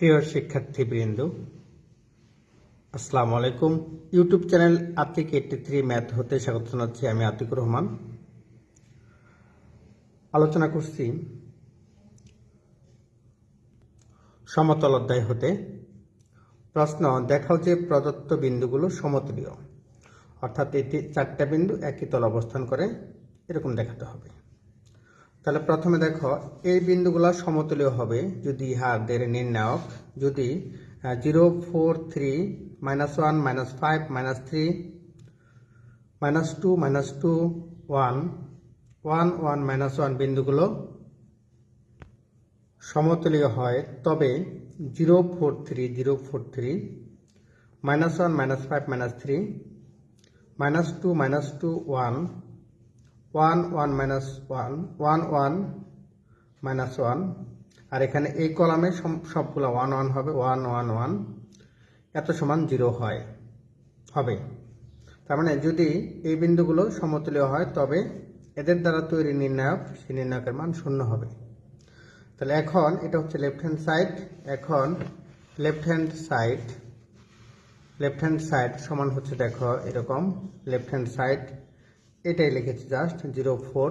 প্রিয় শিক্ষার্থীবৃন্দ, আসসালামু আলাইকুম। YouTube channel Atik eighty three math হতে স্বাগত জানাচ্ছি আমি আতিকুর রহমান। আলোচনা করছি সমতল অধ্যায় হতে। প্রশ্ন, দেখাও যে প্রদত্ত বিন্দুগুলো সমতলীয়। অর্থাৎ এটি চারটা বিন্দু একই তল অবস্থান করে, এরকম দেখাতে হবে। তাহলে প্রথমে দেখো, এই বিন্দুগুলো সমতুল্য হবে যদি ইহাদের নির্ণায়ক। যদি zero, four, three, minus one, minus five, minus three, minus two minus two, one one one, minus one বিন্দুগুলো সমতুলীয় হয়। তবে zero, four, three, zero, four, three, minus one, minus five, minus three, minus two minus two, one one one minus one one one minus one. আর এখানে এই কলামে সবগুলো one one হবে, one one one. এত সমান জিরো হয়, হবে। তার মানে যদি এই বিন্দুগুলো সমতুল্য হয়, তবে এদের দ্বারা তৈরি নির্ণায়ক, সেই নির্ণায়কের মান শূন্য হবে। তাহলে এখন এটা হচ্ছে লেফট হ্যান্ড সাইড এখন left hand side left hand side সমান হচ্ছে দেখো এরকম লেফট হ্যান্ড সাইড এটাই লিখেছি জাস্ট জিরো ফোর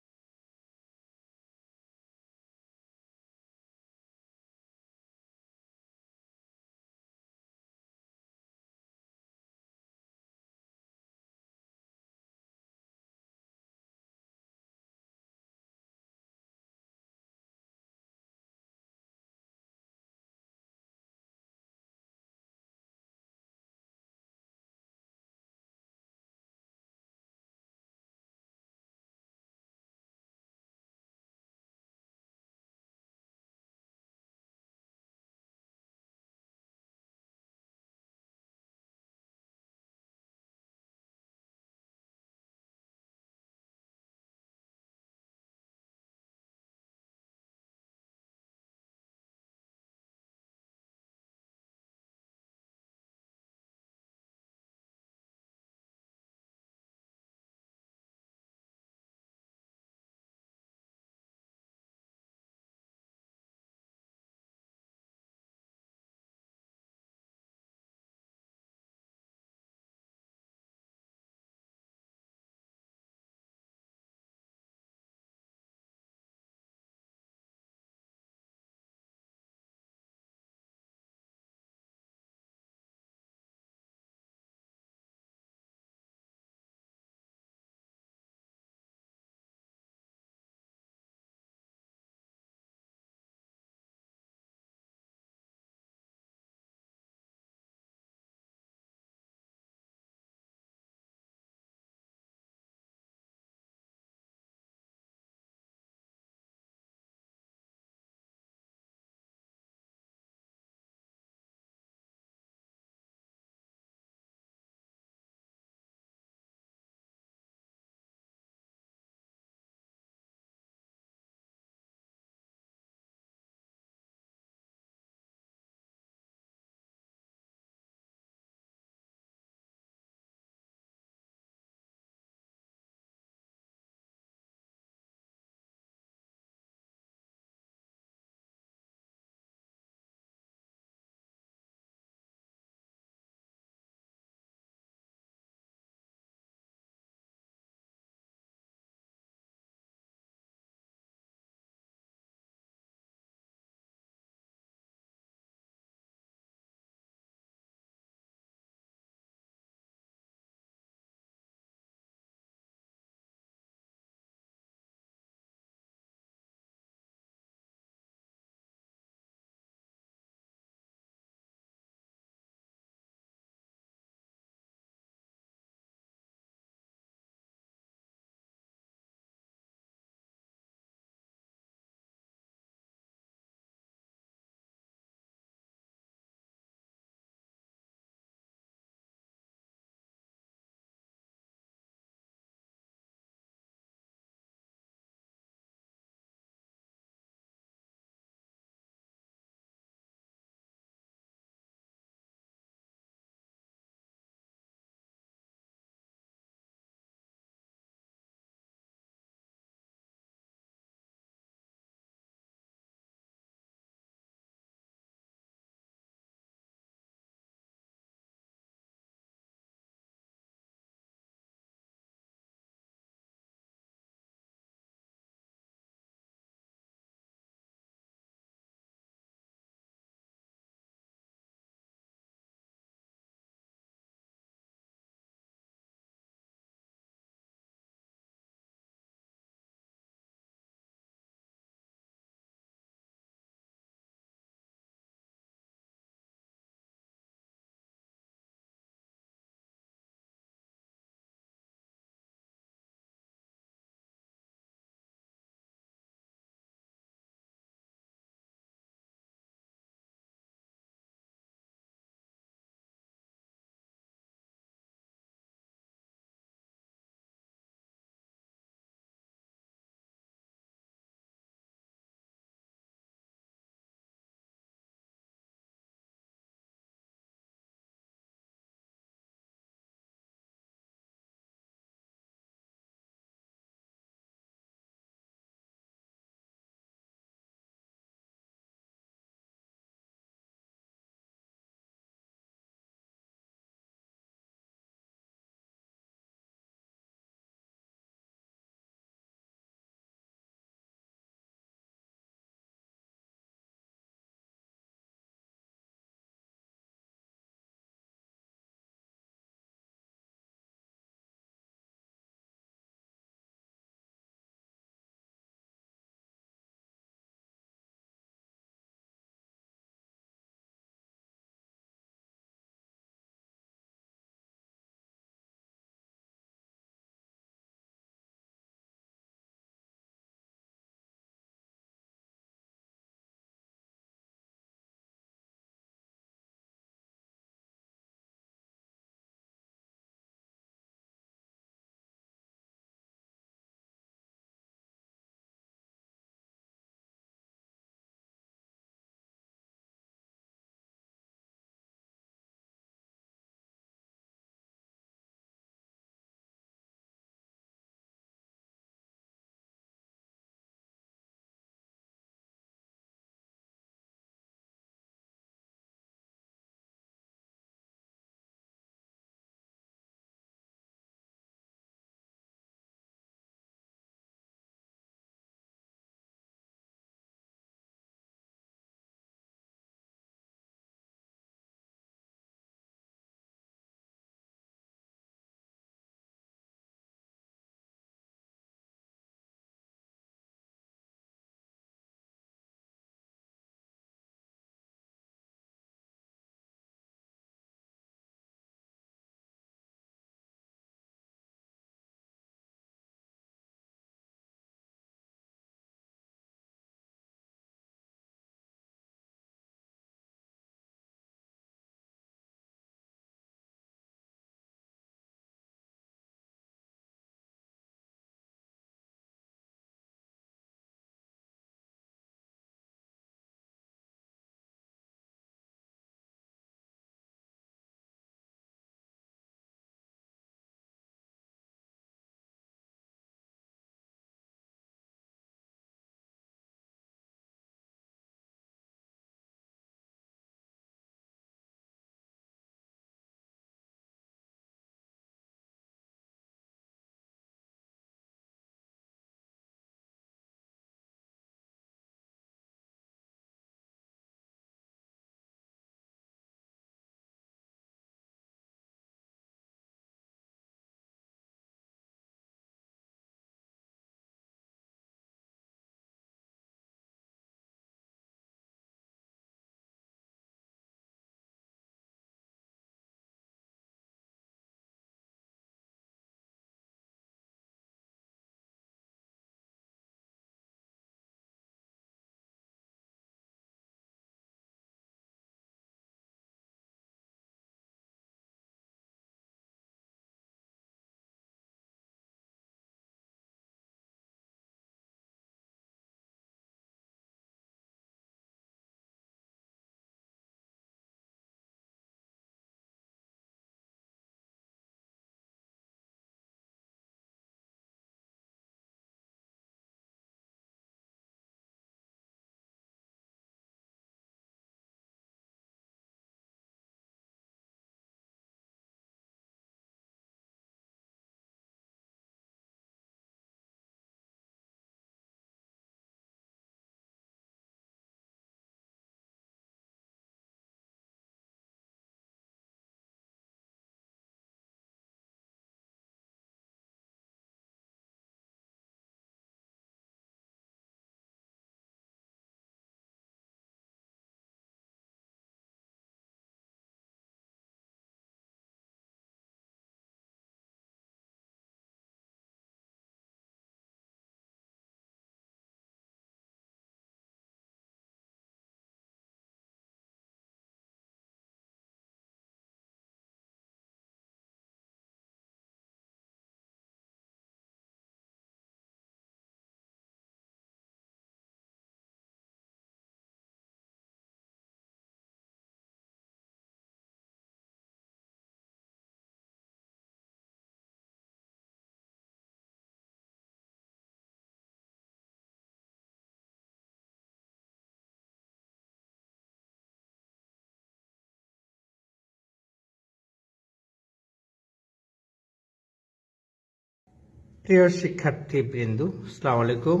প্রিয় শিক্ষার্থী বৃন্দু সালাম আলাইকুম।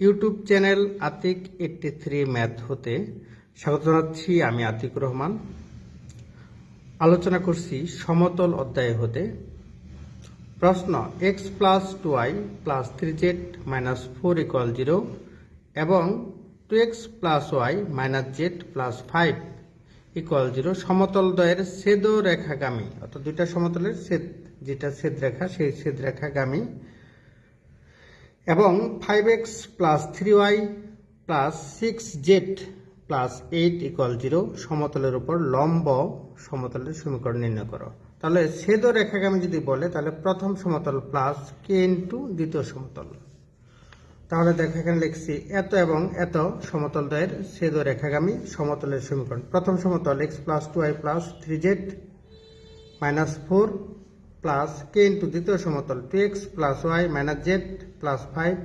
YouTube channel Atik eighty three math হতে স্বাগত জানাচ্ছি আমি আতিক রহমান। আলোচনা করছি সমতল অধ্যায় হতে। প্রশ্ন X plus two Y plus three Z minus four equal zero এবং two X plus Y minus Z plus five equal zero সমতল দ্বয়ের ছেদ রেখাগামী অর্থাৎ দুইটা সমতলের ছেদ। যেটা ছেদ রেখা সেই ছেদ রেখাগামী এবং five X plus three Y plus six Z plus eight equal zero সমতলের উপর লম্ব সমতলের সমীকরণ নির্ণয় করো। তাহলে ছেদ রেখাগামী যদি বলে, তাহলে প্রথম সমতল প্লাস কে ইন্টু দ্বিতীয় সমতল। তাহলে দেখো এখানে লিখছি, এত এবং এত সমতল দ্বয়ের ছেদ রেখাগামী সমতলের সমীকরণ। প্রথম সমতল X plus two Y plus three Z minus four plus K into দ্বিতীয় সমতল two X plus Y minus Z plus five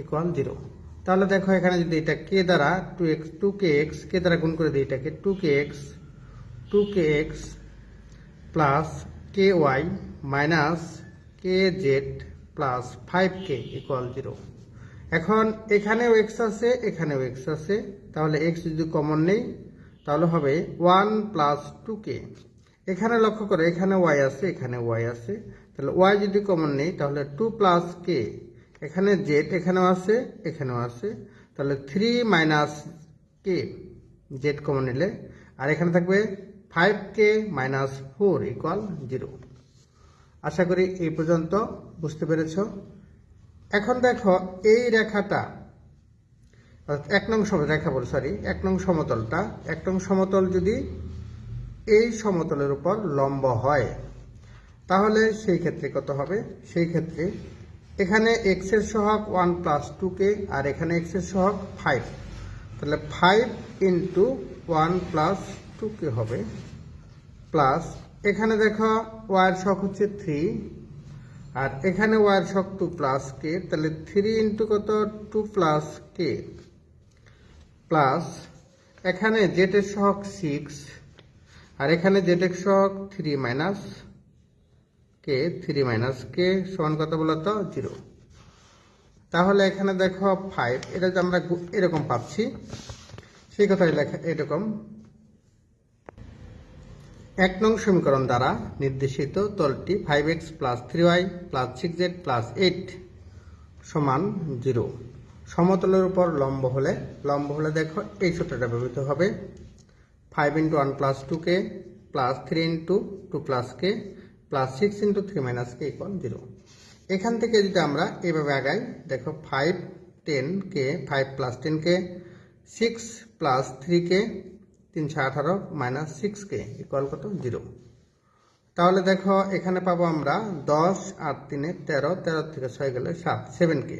equal zero তাহলে দেখো এখানে যদি এটা কে দ্বারা two X two K X K দ্বারা গুণ করে দিই এটাকে two K X two K X plus K Y minus K Z plus five K equal zero এখন এখানেও এক্স আছে, এখানেও এক্স আছে। তাহলে এক্স যদি কমন নেই, তাহলে হবে ওয়ান প্লাস টু কে এখানে লক্ষ্য করে, এখানে ওয়াই আছে, এখানে ওয়াই আছে। তাহলে ওয়াই যদি কমন নেই, তাহলে টু প্লাস কে এখানে জেড এখানেও আছে এখানেও আছে। তাহলে three minus K Z common নিলে, আর এখানে থাকবে five K minus four equal zero আশা করি এই পর্যন্ত বুঝতে পেরেছ। এখন দেখো, এই রেখাটা এক নং রেখা বল সরি এক নং সমতলটা, এক নং সমতল যদি এই সমতলের উপর লম্ব হয়। তাহলে সেই ক্ষেত্রে কত হবে? সেই ক্ষেত্রে এখানে এক্সের সহগ ওয়ান প্লাস টু কে আর এখানে এক্সের সহগ ফাইভ তাহলে five into one plus two K হবে। প্লাস এখানে দেখো ওয়ার শক হচ্ছে থ্রি আর এখানে ওয়ার শক টু প্লাস কে তাহলে থ্রি ইন্টু কত? টু প্লাস কে প্লাস এখানে জেটের সহগ সিক্স আর এখানে জেটের সহগ three minus K three minus K সমান কত বলতো জিরো তাহলে এখানে দেখো ফাইভ এটা যে আমরা এরকম পাচ্ছি। সেই কথাই লেখা, এরকম। এক নং সমীকরণ দ্বারা নির্দেশিত তলটি five X plus three Y plus six Z plus eight সমান জিরো সমতলের উপর লম্ব হলে লম্ব হলে দেখো এই সূত্রটা ব্যবহৃত হবে five into one plus two K plus three into two plus K plus six into three minus K equal zero এখান থেকে যদি আমরা এভাবে আগাই, দেখো five ten K five plus ten K six plus three K তিনশো আঠারো minus six কে equal কত? জিরো তাহলে দেখো এখানে পাবো আমরা দশ আর তিনে তেরো তেরো থেকে ছয় গেলে সাত সেভেন কে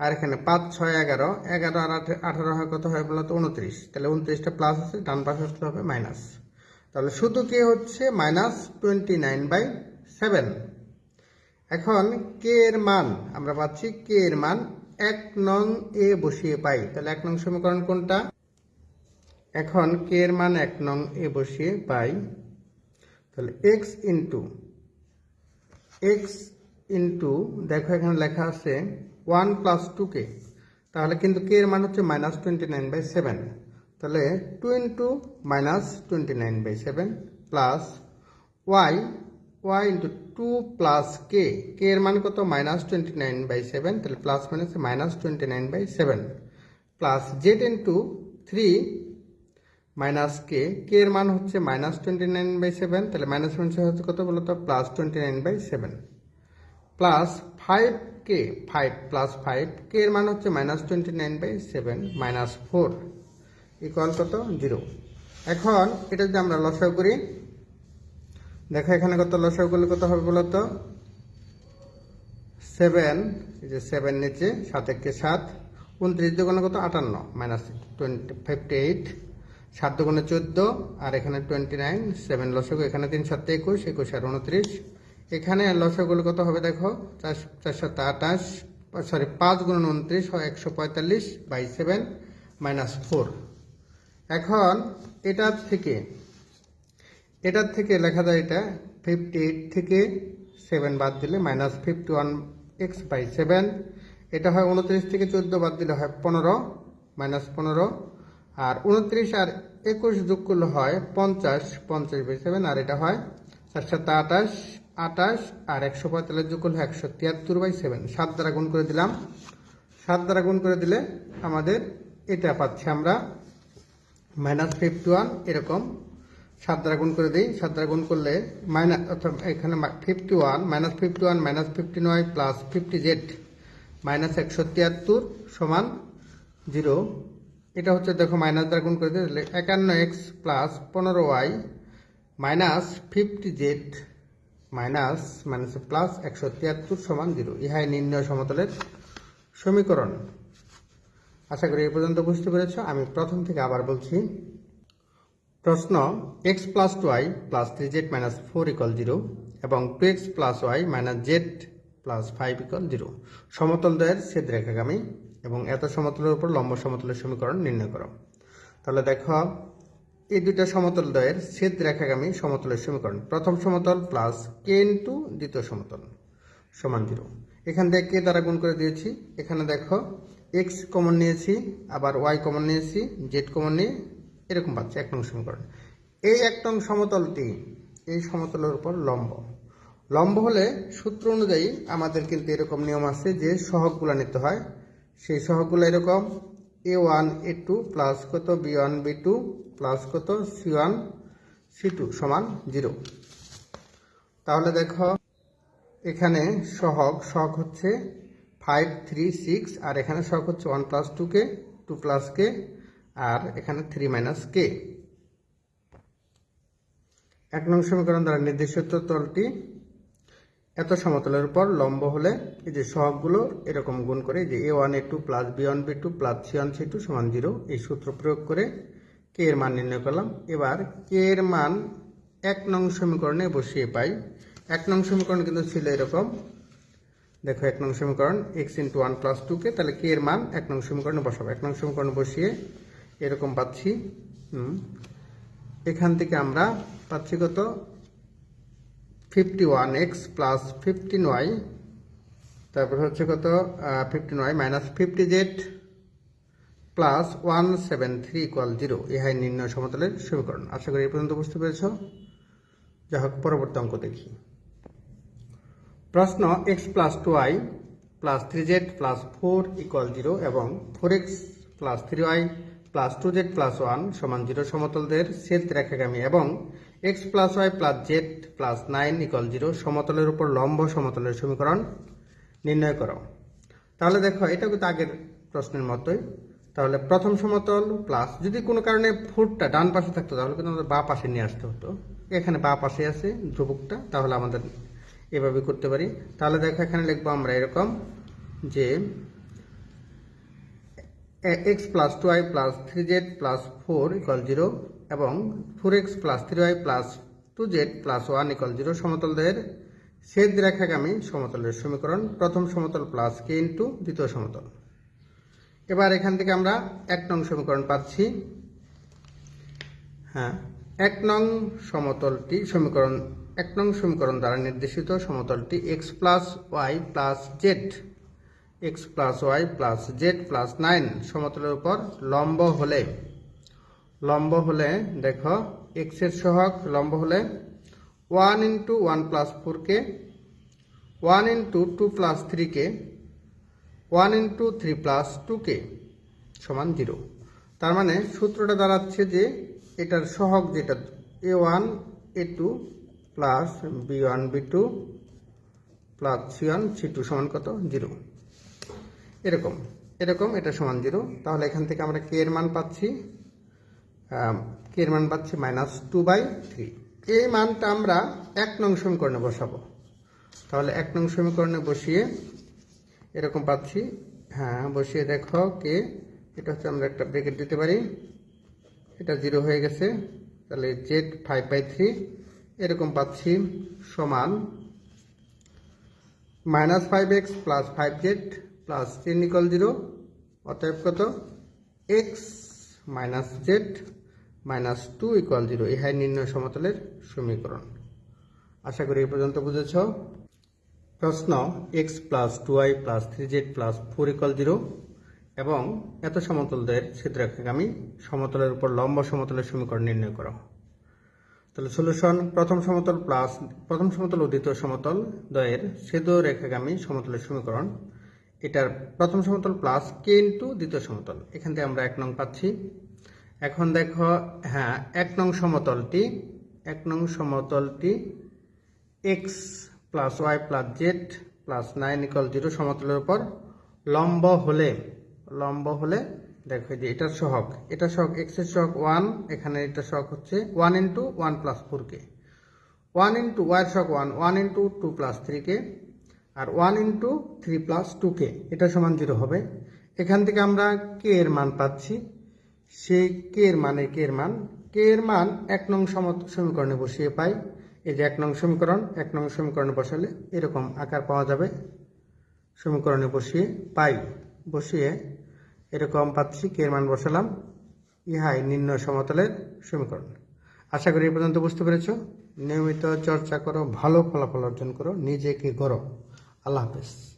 আর এখানে পাঁচ, ছয়, এগারো। এগারো আর আঠে- আঠারো হয় কত হয় বলতো? উনত্রিশ। তাহলে উনত্রিশটা প্লাস আছে, ডান পাশে আসলে হবে মাইনাস তাহলে শুধু কে হচ্ছে? Minus twenty nine by seven এখন কে এর মান, আমরা পাচ্ছি কে এর মান এক নং এ বসিয়ে পাই। তাহলে এক নং সমীকরণ কোনটা? এখন কে এর মান এক নং এ বসিয়ে পাই। তাহলে এক্স ইন্টু এক্স ইন্টু দেখো এখানে লেখা আছে ওয়ান প্লাস টু কে তাহলে কিন্তু কে এর মান হচ্ছে minus twenty nine by seven তাহলে two into minus twenty nine by seven plus Y Y into two plus K K এর মান কত? Minus twenty nine by seven তাহলে plus minus minus twenty nine by seven plus Z into three minus K K এর মান হচ্ছে minus twenty nine by seven তাহলে minus twenty হচ্ছে কত বলতো? Plus twenty nine by seven plus five K? Five plus five K এর মান হচ্ছে minus twenty nine by seven minus four equal কত? জিরো এখন এটা যদি আমরা লসাগু করি, দেখো এখানে কত লসাগু করলে কত হবে বলতো সেভেন এই যে সেভেন নিচে, সাত একে সাত, উনত্রিশ দুগুণে কত? আটান্ন মাইনাস টোয়েন্টি ফিফটি এইট সাত দুগুণে চোদ্দ, আর এখানে টোয়েন্টি নাইন সেভেন লসগু, এখানে তিন সাত একুশ একুশ আর উনত্রিশ এখানে লসগুলো কত হবে, দেখো, চার, চারশত আঠাশ সরি পাঁচ গুণ উনত্রিশ একশো পঁয়তাল্লিশ বাই সেভেন মাইনাস ফোর। এখন এটার থেকে এটার থেকে লেখা যায় এটা ফিফটি এইট থেকে সেভেন বাদ দিলে minus fifty one X by seven. এটা হয় উনত্রিশ থেকে চোদ্দ বাদ দিলে হয় পনেরো, মাইনাস পনেরো। আর উনত্রিশ আর একুশ যোগ করলে হয় পঞ্চাশ পঞ্চাশ বাই সেভেন, আর এটা হয় চার সাথে আঠাশ আঠাশ আর একশো পঁয়তাল্লিশ যোগ করলে একশো তিয়াত্তর বাই সেভেন। সাত দ্বারা গুণ করে দিলাম। সাত দ্বারা গুণ করে দিলে আমাদের এটা পাচ্ছি আমরা মাইনাস ফিফটি ওয়ান এরকম। সাত দ্বারা গুণ করে দিই। সাত দ্বারা গুণ করলে মাইনাস অর্থাৎ এখানে fifty one minus fifty one minus fifty নয় প্লাস ফিফটি জেড মাইনাস একশো তিয়াত্তর সমান জিরো এটা হচ্ছে দেখো মাইনাস দ্বারা গুণ করে দিলে একান্ন এক্স প্লাস পনেরো y minus fifty z minus minus plus একশো তিয়াত্তর সমান জিরো। ইহাই নির্ণয় সমতলের সমীকরণ। আশা করি এই পর্যন্ত বুঝতে পেরেছ। আমি প্রথম থেকে আবার বলছি, প্রশ্ন x plus two y plus three z minus four equal zero এবং two x plus y minus z plus five equal zero সমতল দ্বয়ের ছেদ রেখাগামী এবং এত সমতলের উপর লম্ব সমতলের সমীকরণ নির্ণয় করো। তাহলে দেখো এই দুইটা সমতল দ্বয়ের ছেদ রেখাগামী সমতলের সমীকরণ। প্রথম সমতল প্লাস কে ইন্টু দ্বিতীয় সমতল সমান জিরো এখান থেকে কে দ্বারা গুণ করে দিয়েছি। এখানে দেখো এক্স কমন নিয়েছি, আবার ওয়াই কমন নিয়েছি জেড কমন নিয়ে এরকম পাচ্ছি, এক নং সমীকরণ। এই এক নং সমতলটি এই সমতলের উপর লম্ব। লম্ব হলে সূত্র অনুযায়ী আমাদের কিন্তু এরকম নিয়ম আছে যে সহগগুলো নিতে হয়। সেই সহগগুলো এরকম a one a two plus কত b one b two plus কত সি ওয়ান সি টু সমান জিরো তাহলে দেখো, এখানে সহগ সহগ হচ্ছে ফাইভ থ্রি সিক্স আর এখানে সহগ হচ্ছে one plus two k two plus k, আর এখানে থ্রি মাইনাস কে। এক নং সমীকরণ দ্বারা নির্দেশিত তলটি এত সমতলের উপর লম্ব হলে এই যে সহগগুলো এরকম গুণ করে যে a one a two plus b one b two plus c one c two সমান জিরো এই সূত্র প্রয়োগ করে কে এর মান নির্ণয় করলাম। এবার কে এর মান এক নং সমীকরণে বসিয়ে পাই। এক নং সমীকরণ কিন্তু ছিল এরকম। দেখো এক নং সমীকরণ x into one plus two k তাহলে কে এর মান এক নং সমীকরণে বসাবো। এক নং সমীকরণে বসিয়ে এরকম পাচ্ছি। এখান থেকে আমরা পাচ্ছি কত? Fifty one x plus fifteen y তারপর হচ্ছে কত? Fifteen y minus fifty z plus one seven three equal zero ইহাই নির্ণয় সমতলের সমীকরণ। আশা করি এই পর্যন্ত বুঝতে পেরেছ। যা হোক, পরবর্তী অঙ্ক দেখি। প্রশ্ন x plus two y plus three z plus four equal zero এবং four x plus three y plus two z plus one সমান জিরো সমতলদের ছেদ রেখাগামী এবং x plus y plus z plus nine equal zero সমতলের উপর লম্ব সমতলের সমীকরণ নির্ণয় করো। তাহলে দেখো, এটা কিন্তু আগের প্রশ্নের মতোই। তাহলে প্রথম সমতল প্লাস যদি কোনো কারণে ফুটটা ডান পাশে থাকতো, তাহলে কিন্তু আমাদের বা পাশে নিয়ে আসতে হতো। এখানে বা পাশে আছে ধ্রুবকটা, তাহলে আমাদের এভাবে করতে পারি। তাহলে দেখো, এখানে লিখব আমরা এরকম যে x plus two y plus three z plus four equal zero এবং four x plus three y plus two z plus one equal zero সমতলদের ছেদ রেখাগামী সমতলের সমীকরণ। প্রথম সমতল প্লাস কে ইন্টু দ্বিতীয় সমতল। এবার এখান থেকে আমরা এক নং সমীকরণ পাচ্ছি। হ্যাঁ এক নং সমতলটি সমীকরণ, এক নং সমীকরণ দ্বারা নির্দেশিত সমতলটি x plus y plus z x plus y plus z plus nine সমতলের উপর লম্ব হলে লম্ব হলে দেখো এক্সের সহগ লম্ব হলে one into one plus four k one into two plus three k one into three plus two k সমান জিরো তার মানে সূত্রটা দাঁড়াচ্ছে যে এটার সহগ যেটা a one a two plus b one b two plus c one c two সমান কত? জিরো এরকম এরকম এটা সমান জিরো তাহলে এখান থেকে আমরা কে এর মান পাচ্ছি। কে এর মান পাচ্ছি? মাইনাস টু বাই থ্রি এই মানটা আমরা এক নং সমীকরণে বসাবো? তাহলে এক নং সমীকরণে বসিয়ে এরকম পাচ্ছি। হ্যাঁ বসিয়ে দেখো কে, এটা হচ্ছে আমরা একটা ব্রেকেট দিতে পারি। এটা জিরো হয়ে গেছে। তাহলে জেড ফাইভ বাই থ্রি এরকম পাচ্ছি সমান minus five x plus five z plus ten equal zero অতএব কত? X minus z minus two equal zero. ইহাই নির্ণয় সমতলের সমীকরণ। আশা করি এ পর্যন্ত বুঝেছ। প্রশ্ন x plus two y plus three z plus four equal zero এবং এত সমতলদের ছিদ্ররেখাগামী সমতলের উপর লম্ব সমতলের সমীকরণ নির্ণয় করো। তাহলে সলিউশন প্রথম সমতল প্লাস প্রথম সমতল ও দ্বিতীয় সমতল দ্বয়ের ছেদ রেখাগামী সমতলের সমীকরণ। এটার প্রথম সমতল প্লাস কে ইন্টু দ্বিতীয় সমতল। এখান থেকে আমরা এক নং পাচ্ছি। এখন দেখো হ্যাঁ এক নং সমতলটি, এক নং সমতলটি x plus y plus z plus nine equal zero সমতলের উপর লম্ব হলে লম্ব হলে দেখো যে এটার সহগ, এটা সহগ এক্সের সহগ ওয়ান এখানে এটা সহগ হচ্ছে one into one plus four k one into y সহগ one one into two plus three k আর one into three plus two k এটা সমান জিরো হবে। এখান থেকে আমরা কে এর মান পাচ্ছি। সেই কে এর মানে কে এর মান কে এর মান এক নং সম- সমীকরণে বসিয়ে পাই। এই যে এক নং সমীকরণ, এক নং সমীকরণে বসালে এরকম আকার পাওয়া যাবে। সমীকরণে বসিয়ে পাই, বসিয়ে এরকম পাচ্ছি কে এর মান বসালাম। ইহাই নির্ণয় সমতলের সমীকরণ। আশা করি এই পর্যন্ত বুঝতে পেরেছ। নিয়মিত চর্চা করো, ভালো ফলাফল অর্জন করো, নিজেকে গড়ো। আল্লাহ হাফেজ।